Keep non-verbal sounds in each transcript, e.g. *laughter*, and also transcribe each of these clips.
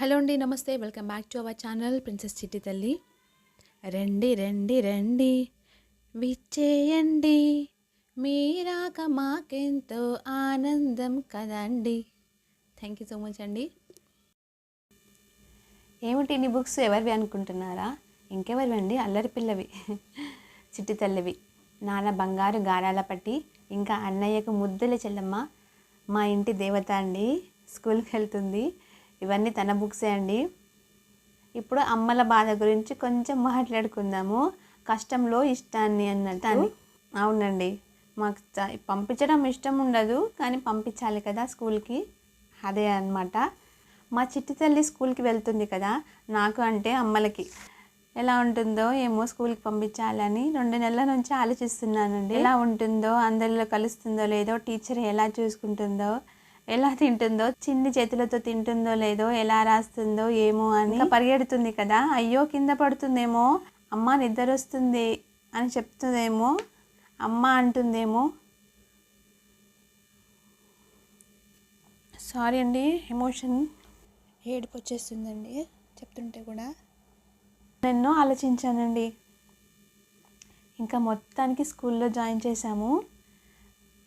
Hello అండి నమస్తే. Welcome back to our channel princess చిట్టి తల్లి. రండి రండి రండి. విచ్చేయండి. మీరాక మాకెంతో ఆనందం కదండి. థ్యాంక్ యూ సో మచ్ అండి. ఏమిటి ఇన్ని బుక్స్ ఎవరివి అనుకుంటున్నారా? ఇంకెవరివి అండి అల్లరి పిల్లవి. *laughs* చిట్టి తల్లివి. నాన్న బంగారు గారాల పట్టి ఇంకా అన్నయ్యకు ముద్దుల చెల్లమ్మ మా ఇంటి దేవత అండి. స్కూల్కి వెళ్తుంది. ఇవన్నీ తన బుక్సే అండి. ఇప్పుడు అమ్మల బాధ గురించి కొంచెం మాట్లాడుకుందాము. కష్టంలో ఇష్టాన్ని అన్నట్టు అవునండి. మాకు పంపించడం ఇష్టం ఉండదు కానీ పంపించాలి కదా స్కూల్కి. అదే అన్నమాట. మా చిట్టి తల్లి స్కూల్కి వెళ్తుంది కదా నాకు అంటే అమ్మలకి. ఎలా ఉంటుందో ఏమో స్కూల్కి పంపించాలని రెండు నెలల నుంచి ఆలోచిస్తున్నానండి. ఎలా ఉంటుందో అందరిలో కలుస్తుందో లేదో టీచర్ ఎలా చూసుకుంటుందో ఎలా తింటుందో చిన్ని చేతులతో తింటుందో లేదో ఎలా రాస్తుందో ఏమో అని పరిగెడుతుంది కదా. అయ్యో కింద పడుతుందేమో. అమ్మ నిద్ర వస్తుంది అని చెప్తుందేమో. అమ్మ అంటుందేమో. సారీ అండి ఎమోషన్ ఏడుపు వచ్చేస్తుందండి చెప్తుంటే కూడా. ఎన్నో ఆలోచించానండి. ఇంకా మొత్తానికి స్కూల్లో జాయిన్ చేశాము.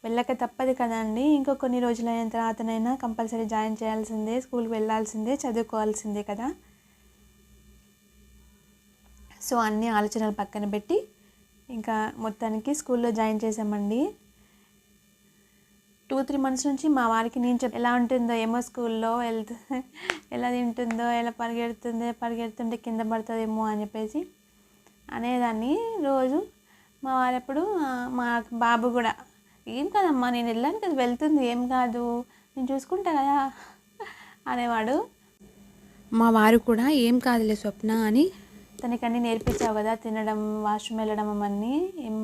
వెళ్ళక తప్పదు కదండి. ఇంకో కొన్ని రోజులైన తర్వాతనైనా కంపల్సరీ జాయిన్ చేయాల్సిందే స్కూల్కి వెళ్ళాల్సిందే చదువుకోవాల్సిందే కదా. సో అన్ని ఆలోచనలు పక్కన పెట్టి ఇంకా మొత్తానికి స్కూల్లో జాయిన్ చేసామండి టూ త్రీ మంత్స్ నుంచి మా వారికి నేను చెప్ ఎలా ఉంటుందో ఏమో స్కూల్లో వెళ్తూ ఎలా తింటుందో ఎలా పరిగెడుతుందో పరిగెడుతుంటే కింద పడుతుందేమో అని చెప్పేసి అనేదాన్ని. రోజు మా వారెప్పుడు ఎప్పుడు మా బాబు కూడా ఏం కాదమ్మా నేను వెళ్ళాను కదా వెళ్తుంది ఏం కాదు నేను చూసుకుంటా కదా అనేవాడు. మా వారు కూడా ఏం కాదులే స్వప్న అని తనకి అన్నీ నేర్పించావు కదా తినడం వాష్రూమ్ వెళ్ళడం అవన్నీ ఏం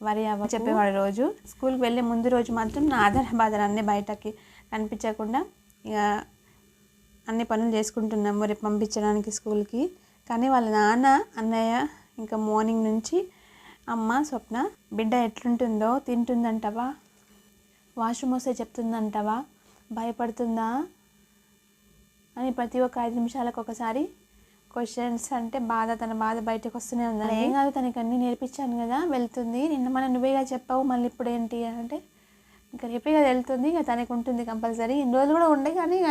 వరి అవ్వ చెప్పేవాడు రోజు. స్కూల్కి వెళ్ళే ముందు రోజు మాత్రం నా ఆధార బాధలు అన్నీ బయటకి కనిపించకుండా ఇక అన్ని పనులు చేసుకుంటున్నాము రేపు పంపించడానికి స్కూల్కి. కానీ వాళ్ళ నాన్న అన్నయ్య ఇంకా మార్నింగ్ నుంచి అమ్మ స్వప్న బిడ్డ ఎట్లుంటుందో తింటుందంటవా? వాష్రూమ్ వస్తే చెప్తుందంటవా? భయపడుతుందా? అని ప్రతి ఒక్క ఐదు నిమిషాలకు ఒకసారి క్వశ్చన్స్ అంటే బాధ తన బాధ బయటకు వస్తూనే ఉంది ఏం కాదు తనకి అన్నీ నేర్పించాను కదా వెళ్తుంది. నిన్న మనం నువ్వేగా చెప్పావు మళ్ళీ ఇప్పుడు ఏంటి అంటే ఇంకా రేపే కదా వెళ్తుంది ఇక తనకు ఉంటుంది కంపల్సరీ. ఇన్ని రోజులు కూడా ఉండే కానీ ఇక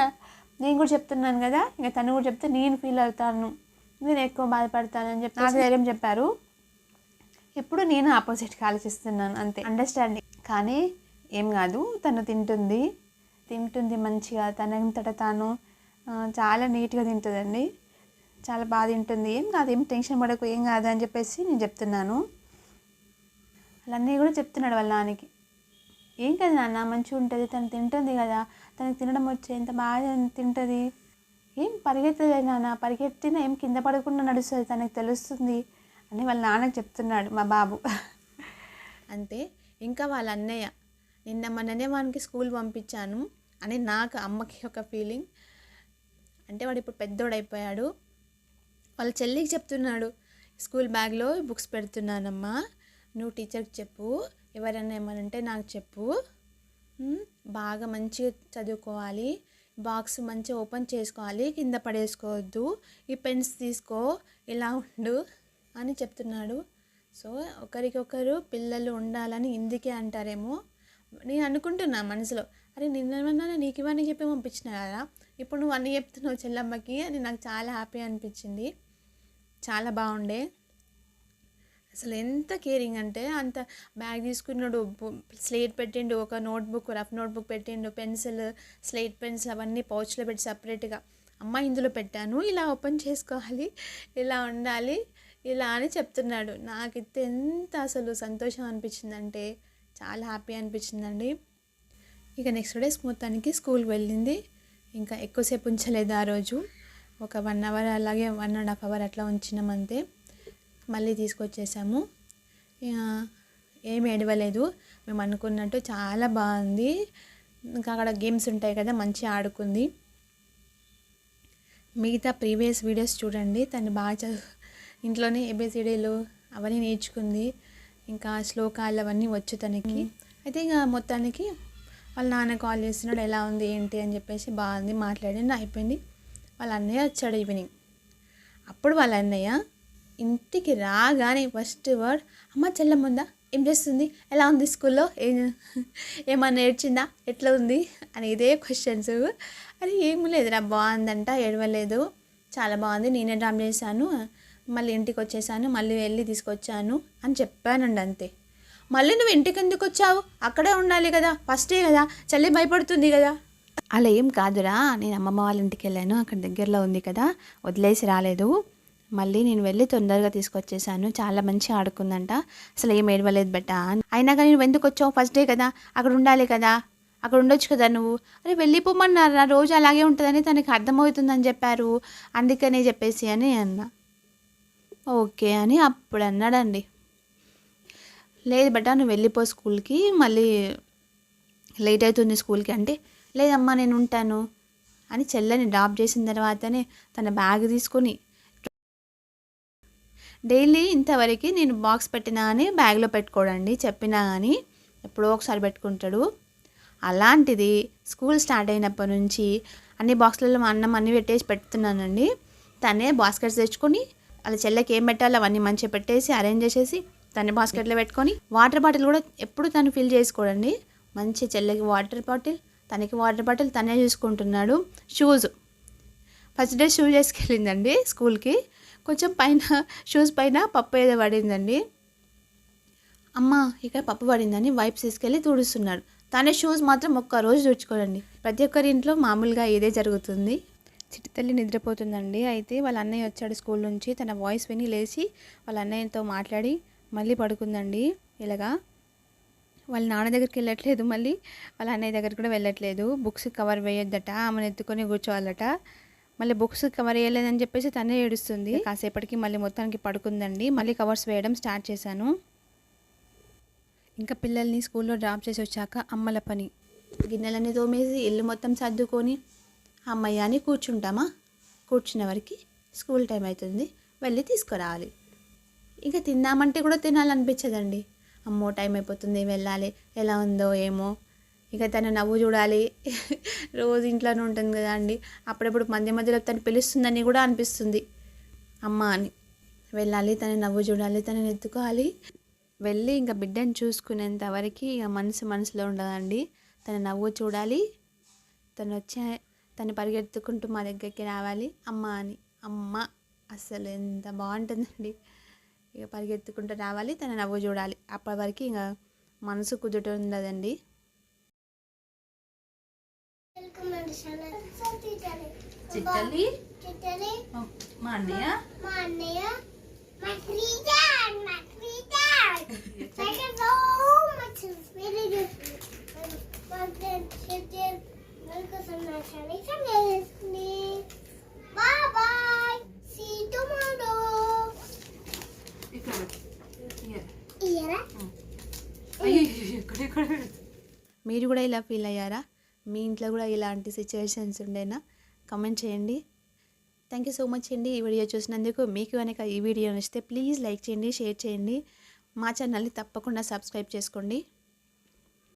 నేను కూడా చెప్తున్నాను కదా ఇక తను కూడా చెప్తే నేను ఫీల్ అవుతాను. నేను ఎక్కువ బాధపడతానని చెప్పి నాకు ధైర్యం చెప్పారు. ఎప్పుడు నేను ఆపోజిట్గా ఆలోచిస్తున్నాను అంతే. అండర్స్టాండింగ్ కానీ ఏం కాదు తను తింటుంది. తింటుంది మంచిగా తనంతట తాను చాలా నీట్గా తింటుందండి. చాలా బాగా తింటుంది. ఏం కాదు ఏం టెన్షన్ పడకు ఏం కాదు అని చెప్పేసి నేను చెప్తున్నాను. వాళ్ళన్నీ కూడా చెప్తున్నాడు వాళ్ళ నాన్నకి. ఏం కదా నాన్న మంచిగా ఉంటుంది తను తింటుంది కదా. తనకి తినడం వచ్చే ఎంత బాగా తింటుంది. ఏం పరిగెత్తలే నాన్న పరిగెత్తినా ఏం కింద పడకుండా నడుస్తుంది తనకి తెలుస్తుంది. అని వాళ్ళ నాన్నకి చెప్తున్నాడు మా బాబు. అంతే ఇంకా వాళ్ళ అన్నయ్య నిన్న మొన్ననే వానికి స్కూల్ పంపించాను అని నాకు అమ్మకి ఒక ఫీలింగ్ అంటే వాడు ఇప్పుడు పెద్దోడు అయిపోయాడు. వాళ్ళ చెల్లికి చెప్తున్నాడు స్కూల్ బ్యాగ్లో బుక్స్ పెడుతున్నానమ్మా. నువ్వు టీచర్కి చెప్పు ఎవరైనా ఏమనంటే నాకు చెప్పు. బాగా మంచిగా చదువుకోవాలి. బాక్స్ మంచిగా ఓపెన్ చేసుకోవాలి కింద పడేసుకోవద్దు. ఈ పెన్స్ తీసుకో ఇలా ఉండు. అని చెప్తున్నాడు. సో ఒకరికొకరు పిల్లలు ఉండాలని ఇందుకే అంటారేమో. నేను అనుకుంటున్నా మనసులో. అరే నిన్న నీకు ఇవన్నీ చెప్పి పంపించిన కదా ఇప్పుడు నువ్వు అన్నీ చెప్తున్నావు చెల్లమ్మకి అని నాకు చాలా హ్యాపీ అనిపించింది. చాలా బాగుండే. అసలు ఎంత కేరింగ్ అంటే అంత బ్యాగ్ తీసుకున్నాడు స్లేట్ పెట్టిండు ఒక నోట్బుక్ రఫ్ నోట్బుక్ పెట్టిండు పెన్సిల్ స్లేట్ పెన్సిల్ అవన్నీ పౌచ్లో పెట్టి సపరేట్గా అమ్మ ఇందులో పెట్టాను. ఇలా ఓపెన్ చేసుకోవాలి ఇలా ఉండాలి. ఇలా అని చెప్తున్నాడు. నాకైతే ఎంత అసలు సంతోషం అనిపించిందంటే చాలా హ్యాపీ అనిపించిందండి. ఇక నెక్స్ట్ డేస్ మొత్తానికి స్కూల్కి వెళ్ళింది. ఇంకా ఎక్కువసేపు ఉంచలేదు ఆ రోజు. ఒక వన్ అవర్ అలాగే వన్ అండ్ హాఫ్ అవర్ అట్లా ఉంచినాం అంతే. మళ్ళీ తీసుకొచ్చేసాము. ఏమి ఎడవలేదు మేము అనుకున్నట్టు చాలా బాగుంది. ఇంకా అక్కడ గేమ్స్ ఉంటాయి కదా మంచిగా ఆడుకుంది. మిగతా ప్రీవియస్ వీడియోస్ చూడండి. తను బాగా చదువు ఇంట్లోనే ఏబిసిడీలు అవన్నీ నేర్చుకుంది. ఇంకా శ్లోకాలు అవన్నీ వచ్చు తనకి. అయితే ఇక మొత్తానికి వాళ్ళ నాన్న కాల్ చేస్తున్నాడు ఎలా ఉంది? ఏంటి? అని చెప్పేసి బాగుంది మాట్లాడింది అయిపోయింది. వాళ్ళ అన్నయ్య వచ్చాడు ఈవినింగ్. అప్పుడు వాళ్ళ అన్నయ్య ఇంటికి రాగానే ఫస్ట్ వర్డ్ అమ్మ చెల్లమ్ముందా ఏం చేస్తుంది? ఎలా ఉంది స్కూల్లో? ఏం ఏమన్నా ఏడ్చిందా ఎట్లా ఉంది? అని ఇదే క్వశ్చన్స్ అది ఏం లేదురా బాగుందంట ఏడవలేదు. చాలా బాగుంది నేనే డ్రామ్ చేశాను. మళ్ళీ ఇంటికి వచ్చేసాను మళ్ళీ వెళ్ళి తీసుకొచ్చాను అని చెప్పానండి అంతే. మళ్ళీ నువ్వు ఇంటికి ఎందుకు వచ్చావు? అక్కడే ఉండాలి కదా ఫస్టే కదా చల్లి భయపడుతుంది కదా. అలా ఏం కాదురా నేను అమ్మమ్మ వాళ్ళ ఇంటికి వెళ్ళాను అక్కడ దగ్గరలో ఉంది కదా వదిలేసి రాలేదు. మళ్ళీ నేను వెళ్ళి తొందరగా తీసుకొచ్చేసాను చాలా మంచిగా ఆడుకుందంట అసలు ఏం ఏడవలేదు బెట్ట అయినా కానీ నువ్వు ఎందుకు వచ్చావు? ఫస్ట్ డే కదా అక్కడ ఉండాలి కదా అక్కడ ఉండొచ్చు కదా నువ్వు. అరే వెళ్ళిపోమన్నారు? నా రోజు అలాగే ఉంటుందని తనకి అర్థమవుతుందని చెప్పారు. అందుకనే చెప్పేసి అని అన్నా. ఓకే అని అప్పుడు అన్నాడండి లేదు బెట్ట నువ్వు వెళ్ళిపో స్కూల్కి మళ్ళీ లేట్ అవుతుంది స్కూల్కి అంటే లేదమ్మా నేను ఉంటాను అని చెల్లెని డ్రాప్ చేసిన తర్వాతనే తన బ్యాగ్ తీసుకొని డైలీ ఇంతవరకు నేను బాక్స్ పెట్టినా అని బ్యాగ్లో పెట్టుకోడండి చెప్పినా కానీ ఎప్పుడో ఒకసారి పెట్టుకుంటాడు. అలాంటిది స్కూల్ స్టార్ట్ అయినప్పటి నుంచి అన్ని బాక్స్లలో మా అన్నం అన్ని పెట్టేసి పెడుతున్నానండి. తనే బాస్కెట్స్ తెచ్చుకొని అలా చెల్లెకి ఏం పెట్టాలో అవన్నీ మంచిగా పెట్టేసి అరేంజ్ చేసేసి తన బాస్కెట్లో పెట్టుకొని వాటర్ బాటిల్ కూడా ఎప్పుడు తను ఫిల్ చేసుకోడండి. మంచి చెల్లెకి వాటర్ బాటిల్ తనకి వాటర్ బాటిల్ తనే చూసుకుంటున్నాడు. షూస్ ఫస్ట్ డే షూస్ వేసుకెళ్ళిందండి స్కూల్కి కొంచెం పైన షూస్ పైన పప్పు ఏదో పడిందండి. అమ్మ ఇక్కడ పప్పు పడిందని వైప్స్ తీసుకెళ్ళి తుడుస్తున్నాడు. తన షూస్ మాత్రం ఒక్క రోజు తుడుచుకోడండి. ప్రతి ఒక్కరి ఇంట్లో మామూలుగా ఇదే జరుగుతుంది. చిట్టితల్లి నిద్రపోతుందండి. అయితే వాళ్ళ అన్నయ్య వచ్చాడు స్కూల్ నుంచి. తన వాయిస్ విని లేచి వాళ్ళ అన్నయ్యతో మాట్లాడి మళ్ళీ పడుకుందండి. ఇలాగా వాళ్ళ నాన్న దగ్గరికి వెళ్ళట్లేదు. మళ్ళీ వాళ్ళ అన్నయ్య దగ్గరికి కూడా వెళ్ళట్లేదు. బుక్స్ కవర్ వేయొద్దట. ఆమెను ఎత్తుకొని కూర్చోవాలట. మళ్ళీ బుక్స్ కవర్ వేయలేదని చెప్పేసి తనే ఏడుస్తుంది. కాసేపటికి మళ్ళీ మొత్తానికి పడుకుందండి. మళ్ళీ కవర్స్ వేయడం స్టార్ట్ చేశాను. ఇంకా పిల్లల్ని స్కూల్లో డ్రాప్ చేసి వచ్చాక అమ్మల పని. గిన్నెలన్నీ తోమేసి ఇల్లు మొత్తం సర్దుకొని అమ్మయ్య అని కూర్చుంటామా? కూర్చున్న వరకు స్కూల్ టైం అవుతుంది వెళ్ళి తీసుకురావాలి. ఇంకా తిందామంటే కూడా తినాలనిపించదండి. అమ్మో టైం అయిపోతుంది వెళ్ళాలి. ఎలా ఉందో ఏమో. ఇక తను నవ్వు చూడాలి. *laughs* రోజు ఇంట్లోనే ఉంటుంది కదా అండి. అప్పుడప్పుడు మధ్య మధ్యలో తను పిలుస్తుందని కూడా అనిపిస్తుంది. అమ్మ అని. వెళ్ళాలి తను నవ్వు చూడాలి తనని ఎత్తుకోవాలి. వెళ్ళి ఇంకా బిడ్డని చూసుకునేంత వరకు ఇక మనసు మనసులో ఉండదండి తన నవ్వు చూడాలి. తను వచ్చే తను పరిగెత్తుకుంటూ మా దగ్గరికి రావాలి. అమ్మ అని. అమ్మ అసలు ఎంత బాగుంటుందండి. ఇక పరిగెత్తుకుంటూ రావాలి. తన నవ్వు చూడాలి. అప్పటి వరకు ఇంకా మనసు కుదురుతుండదండి మా అన్నయ్య? మా అన్నయ్య. మా మా ఎక్కడెక్కడ మీరు కూడా ఇలా ఫీల్ అయ్యారా? మీ ఇంట్లో కూడా ఇలాంటి సిచ్యువేషన్స్ ఉండేనా? కమెంట్ చేయండి. థ్యాంక్ యూ సో మచ్ అండి ఈ వీడియో చూసినందుకు. మీకు కనుక ఈ వీడియో నచ్చితే ప్లీజ్ లైక్ చేయండి షేర్ చేయండి. మా ఛానల్ని తప్పకుండా సబ్స్క్రైబ్ చేసుకోండి.